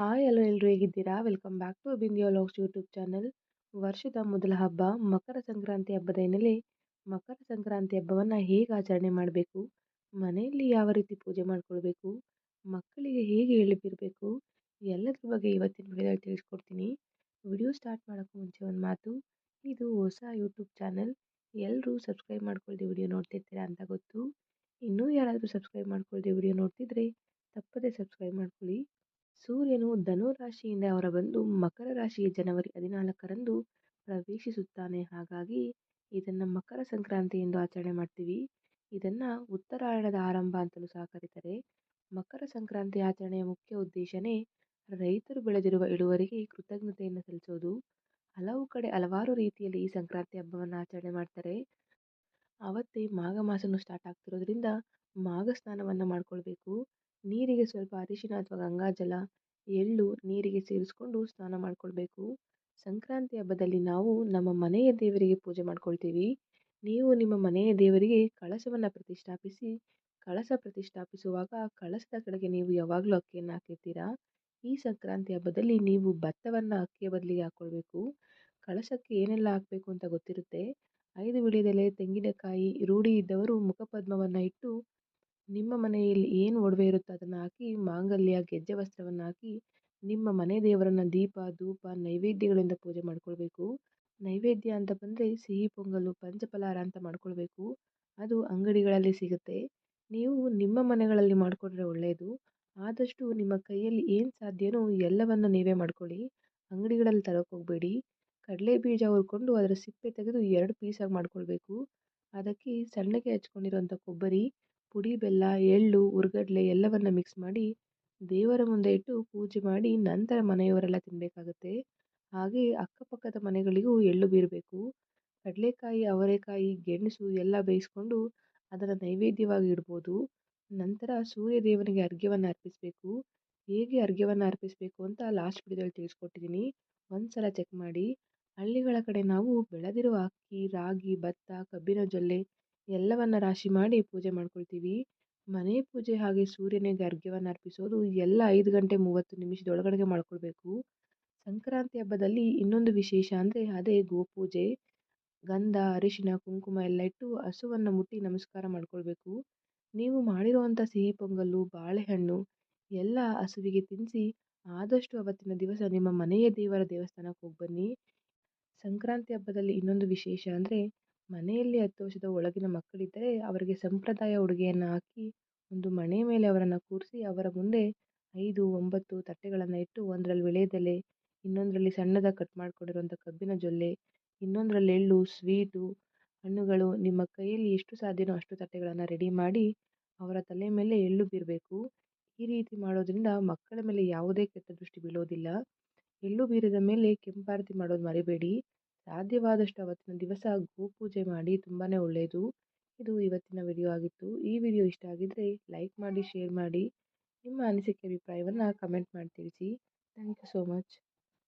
Hi hello ಎಲ್ಲರೂ ಹೇಗಿದ್ದೀರಾ? Welcome back to ಬಿಂದಿಯೋ ಲಾಗ್ಸ್ ಯೂಟ್ಯೂಬ್ ಚಾನಲ್. ವರ್ಷದ ಮೊದಲ ಹಬ್ಬ ಮಕರ ಸಂಕ್ರಾಂತಿ ಹಬ್ಬದ ಹಿನ್ನೆಲೆ ಮಕರ ಸಂಕ್ರಾಂತಿ ಹಬ್ಬವನ್ನು ಹೇಗೆ ಆಚರಣೆ ಮಾಡಬೇಕು? ಮನೆಯಲ್ಲಿ ಯಾವ ರೀತಿ ಪೂಜೆ ಮಾಡಿಕೊಳ್ಬೇಕು? ಮಕ್ಕಳಿಗೆ ಹೇಗೆ ಹೇಳಿಬಿರಬೇಕು ಎಲ್ಲದ್ರ ಬಗ್ಗೆ ಇವತ್ತಿನ ವಿಡಿಯೋದಲ್ಲಿ ತಿಳಿಸ್ಕೊಡ್ತೀನಿ. ವಿಡಿಯೋ ಸ್ಟಾರ್ಟ್ ಮಾಡೋಕ್ಕೂ ಮುಂಚೆ ಒಂದು ಮಾತು. ಇದು ಹೊಸ ಯೂಟ್ಯೂಬ್ ಚಾನಲ್. ಎಲ್ಲರೂ ಸಬ್ಸ್ಕ್ರೈಬ್ ಮಾಡ್ಕೊಳ್ದೆ ವಿಡಿಯೋ ನೋಡ್ತಿರ್ತೀರಾ ಅಂತ ಗೊತ್ತು. ಇನ್ನೂ ಯಾರಾದರೂ ಸಬ್ಸ್ಕ್ರೈಬ್ ಮಾಡ್ಕೊಳ್ದೆ ವಿಡಿಯೋ ನೋಡ್ತಿದ್ರೆ ತಪ್ಪದೇ ಸಬ್ಸ್ಕ್ರೈಬ್ ಮಾಡ್ಕೊಳ್ಳಿ. ಸೂರ್ಯನು ಧನು ರಾಶಿಯಿಂದ ಹೊರಬಂದು ಮಕರ ರಾಶಿಗೆ ಜನವರಿ ಹದಿನಾಲ್ಕರಂದು ಪ್ರವೇಶಿಸುತ್ತಾನೆ. ಹಾಗಾಗಿ ಇದನ್ನು ಮಕರ ಸಂಕ್ರಾಂತಿ ಎಂದು ಆಚರಣೆ ಮಾಡ್ತೀವಿ. ಇದನ್ನು ಉತ್ತರಾಯಣದ ಆರಂಭ ಅಂತಲೂ ಸಹ ಕರೀತಾರೆ. ಮಕರ ಸಂಕ್ರಾಂತಿ ಆಚರಣೆಯ ಮುಖ್ಯ ಉದ್ದೇಶನೇ ರೈತರು ಬೆಳೆದಿರುವ ಇಳುವರಿಗೆ ಕೃತಜ್ಞತೆಯನ್ನು ಸಲ್ಲಿಸೋದು. ಹಲವು ಕಡೆ ಹಲವಾರು ರೀತಿಯಲ್ಲಿ ಈ ಸಂಕ್ರಾಂತಿ ಹಬ್ಬವನ್ನು ಆಚರಣೆ ಮಾಡ್ತಾರೆ. ಅವತ್ತೇ ಮಾಘ ಮಾಸನೂ ಸ್ಟಾರ್ಟ್ ಆಗ್ತಿರೋದ್ರಿಂದ ಮಾಘ ಸ್ನಾನವನ್ನು ಮಾಡ್ಕೊಳ್ಬೇಕು. ನೀರಿಗೆ ಸ್ವಲ್ಪ ಅರಿಶಿನ ಅಥವಾ ಗಂಗಾಜಲ ಎಳ್ಳು ನೀರಿಗೆ ಸೇರಿಸಿಕೊಂಡು ಸ್ನಾನ ಮಾಡಿಕೊಳ್ಬೇಕು. ಸಂಕ್ರಾಂತಿ ಹಬ್ಬದಲ್ಲಿ ನಾವು ನಮ್ಮ ಮನೆಯ ದೇವರಿಗೆ ಪೂಜೆ ಮಾಡ್ಕೊಳ್ತೀವಿ. ನೀವು ನಿಮ್ಮ ಮನೆಯ ದೇವರಿಗೆ ಕಳಶವನ್ನು ಪ್ರತಿಷ್ಠಾಪಿಸಿ ಕಳಶ ಪ್ರತಿಷ್ಠಾಪಿಸುವಾಗ ಕಳಶದ ಕಡೆಗೆ ನೀವು ಯಾವಾಗಲೂ ಅಕ್ಕಿಯನ್ನು ಹಾಕಿರ್ತೀರಾ? ಈ ಸಂಕ್ರಾಂತಿ ಹಬ್ಬದಲ್ಲಿ ನೀವು ಭತ್ತವನ್ನು ಅಕ್ಕಿಯ ಬದಲಿಗೆ ಹಾಕ್ಕೊಳ್ಬೇಕು ಕಳಶಕ್ಕೆ ಏನೆಲ್ಲ ಹಾಕಬೇಕು ಅಂತ ಗೊತ್ತಿರುತ್ತೆ? ಐದು ವಿಳ್ಯದೆಲೆ ತೆಂಗಿನಕಾಯಿ, ರೂಢಿ ಇದ್ದವರು ಮುಖಪದ್ಮವನ್ನು ಇಟ್ಟು ನಿಮ್ಮ ಮನೆಯಲ್ಲಿ ಏನು ಒಡವೆ ಇರುತ್ತೋ ಅದನ್ನು ಹಾಕಿ, ಮಾಂಗಲ್ಯ, ಗೆಜ್ಜೆ ವಸ್ತ್ರವನ್ನು ಹಾಕಿ, ನಿಮ್ಮ ಮನೆ ದೇವರನ್ನು ದೀಪ, ಧೂಪ, ನೈವೇದ್ಯಗಳಿಂದ ಪೂಜೆ ಮಾಡಿಕೊಳ್ಬೇಕು. ನೈವೇದ್ಯ ಅಂತ ಬಂದರೆ ಸಿಹಿ ಪೊಂಗಲು ಪಂಚಫಲಾರ ಅಂತ ಮಾಡ್ಕೊಳ್ಬೇಕು. ಅದು ಅಂಗಡಿಗಳಲ್ಲಿ ಸಿಗುತ್ತೆ. ನೀವು ನಿಮ್ಮ ಮನೆಗಳಲ್ಲಿ ಮಾಡಿಕೊಂಡ್ರೆ ಒಳ್ಳೆಯದು ಆದಷ್ಟು ನಿಮ್ಮ ಕೈಯಲ್ಲಿ ಏನು ಸಾಧ್ಯನೋ ಎಲ್ಲವನ್ನು ನೀವೇ ಮಾಡ್ಕೊಳ್ಳಿ. ಅಂಗಡಿಗಳಲ್ಲಿ ತರೋಕೆ ಹೋಗಬೇಡಿ. ಕಡಲೆ ಬೀಜ ಹುರ್ಕೊಂಡು ಅದರ ಸಿಪ್ಪೆ ತೆಗೆದು ಎರಡು ಪೀಸಾಗಿ ಮಾಡಿಕೊಳ್ಬೇಕು. ಅದಕ್ಕೆ ಸಣ್ಣಗೆ ಹಚ್ಕೊಂಡಿರುವಂಥ ಕೊಬ್ಬರಿ ಪುಡಿ, ಬೆಲ್ಲ, ಎಳ್ಳು ಹುರ್ಗಡ್ಲೆ ಎಲ್ಲವನ್ನು ಮಿಕ್ಸ್ ಮಾಡಿ ದೇವರ ಮುಂದೆ ಇಟ್ಟು ಪೂಜೆ ಮಾಡಿ ನಂತರ ಮನೆಯವರೆಲ್ಲ ತಿನ್ನಬೇಕಾಗುತ್ತೆ ಹಾಗೆ ಅಕ್ಕಪಕ್ಕದ ಮನೆಗಳಿಗೂ ಎಳ್ಳು ಬೀರಬೇಕು. ಕಡಲೆಕಾಯಿ, ಅವರೆಕಾಯಿ, ಗೆಣಸು ಎಲ್ಲ ಬೇಯಿಸ್ಕೊಂಡು ಅದನ್ನು ನೈವೇದ್ಯವಾಗಿ ಇಡ್ಬೋದು. ನಂತರ ಸೂರ್ಯ ದೇವನಿಗೆ ಅರ್ಘ್ಯವನ್ನು ಅರ್ಪಿಸಬೇಕು. ಹೇಗೆ ಅರ್ಘ್ಯವನ್ನು ಅರ್ಪಿಸಬೇಕು ಅಂತ ಲಾಸ್ಟ್ ವಿಡಿಯೋದಲ್ಲಿ ತಿಳಿಸ್ಕೊಟ್ಟಿದ್ದೀನಿ ಒಂದು ಸಲ ಚೆಕ್ ಮಾಡಿ. ಹಳ್ಳಿಗಳ ಕಡೆ ನಾವು ಬೆಳೆದಿರುವ ಅಕ್ಕಿ, ರಾಗಿ, ಭತ್ತ, ಕಬ್ಬಿನ ಜೊಲ್ಲೆ ಎಲ್ಲವನ್ನು ರಾಶಿ ಮಾಡಿ ಪೂಜೆ ಮಾಡ್ಕೊಳ್ತೀವಿ. ಮನೆ ಪೂಜೆ ಹಾಗೆ ಸೂರ್ಯನಿಗೆ ಅರ್ಘ್ಯವನ್ನು ಅರ್ಪಿಸೋದು ಎಲ್ಲ ಐದು ಗಂಟೆ ಮೂವತ್ತು ನಿಮಿಷದೊಳಗಡೆ ಮಾಡ್ಕೊಳ್ಬೇಕು. ಸಂಕ್ರಾಂತಿ ಹಬ್ಬದಲ್ಲಿ ಇನ್ನೊಂದು ವಿಶೇಷ ಅಂದರೆ ಅದೇ ಗೋಪೂಜೆ. ಗಂಧ, ಅರಿಶಿನ, ಕುಂಕುಮ ಎಲ್ಲ ಇಟ್ಟು ಹಸುವನ್ನು ಮುಟ್ಟಿ ನಮಸ್ಕಾರ ಮಾಡ್ಕೊಳ್ಬೇಕು. ನೀವು ಮಾಡಿರುವಂಥ ಸಿಹಿ ಪೊಂಗಲ್ಲು, ಬಾಳೆಹಣ್ಣು ಎಲ್ಲ ಹಸುವಿಗೆ ತಿನ್ನಿಸಿ ಆದಷ್ಟು ಅವತ್ತಿನ ದಿವಸ ನಿಮ್ಮ ಮನೆಯ ದೇವರ ದೇವಸ್ಥಾನಕ್ಕೆ ಹೋಗಿ ಬನ್ನಿ. ಸಂಕ್ರಾಂತಿ ಹಬ್ಬದಲ್ಲಿ ಇನ್ನೊಂದು ವಿಶೇಷ ಅಂದರೆ ಮನೆಯಲ್ಲಿ ಹತ್ತು ವರ್ಷದ ಒಳಗಿನ ಮಕ್ಕಳಿದ್ದರೆ ಅವರಿಗೆ ಸಂಪ್ರದಾಯ ಉಡುಗೆಯನ್ನು ಹಾಕಿ, ಒಂದು ಮಣೆ ಮೇಲೆ ಅವರನ್ನು ಕೂರಿಸಿ, ಅವರ ಮುಂದೆ ಐದು, ಒಂಬತ್ತು ತಟ್ಟೆಗಳನ್ನು ಇಟ್ಟು, ಒಂದರಲ್ಲಿ ವೀಳ್ಯದೆಲೆ ಇನ್ನೊಂದರಲ್ಲಿ ಸಣ್ಣದಾಗಿ ಕಟ್ ಮಾಡಿಕೊಂಡಿರುವಂಥ ಕಬ್ಬಿನ ಜೊಲ್ಲೆ, ಇನ್ನೊಂದರಲ್ಲಿ ಎಳ್ಳು, ಸ್ವೀಟು, ಹಣ್ಣುಗಳು, ನಿಮ್ಮ ಕೈಯಲ್ಲಿ ಎಷ್ಟು ಸಾಧ್ಯನೋ ಅಷ್ಟು ತಟ್ಟೆಗಳನ್ನು ರೆಡಿ ಮಾಡಿ, ಅವರ ತಲೆ ಮೇಲೆ ಎಳ್ಳು ಬೀರಬೇಕು. ಈ ರೀತಿ ಮಾಡೋದ್ರಿಂದ ಮಕ್ಕಳ ಮೇಲೆ ಯಾವುದೇ ಕೆಟ್ಟ ದೃಷ್ಟಿ ಬೀಳೋದಿಲ್ಲ. ಎಳ್ಳು ಬೀರಿದ ಮೇಲೆ ಕೆಂಪಾರತಿ ಮಾಡೋದು ಮರಿಬೇಡಿ. ಸಾಧ್ಯವಾದಷ್ಟು ಅವತ್ತಿನ ದಿವಸ ಗೋಪೂಜೆ ಮಾಡಿ ತುಂಬಾ ಒಳ್ಳೆಯದು ಇದು ಇವತ್ತಿನ ವಿಡಿಯೋ ಆಗಿತ್ತು. ಈ ವಿಡಿಯೋ ಇಷ್ಟ ಆಗಿದ್ದರೆ ಲೈಕ್ ಮಾಡಿ, ಶೇರ್ ಮಾಡಿ. ನಿಮ್ಮ ಅನಿಸಿಕೆ, ಅಭಿಪ್ರಾಯವನ್ನು ಕಮೆಂಟ್ ಮಾಡಿ ತಿಳಿಸಿ. Thank you so much.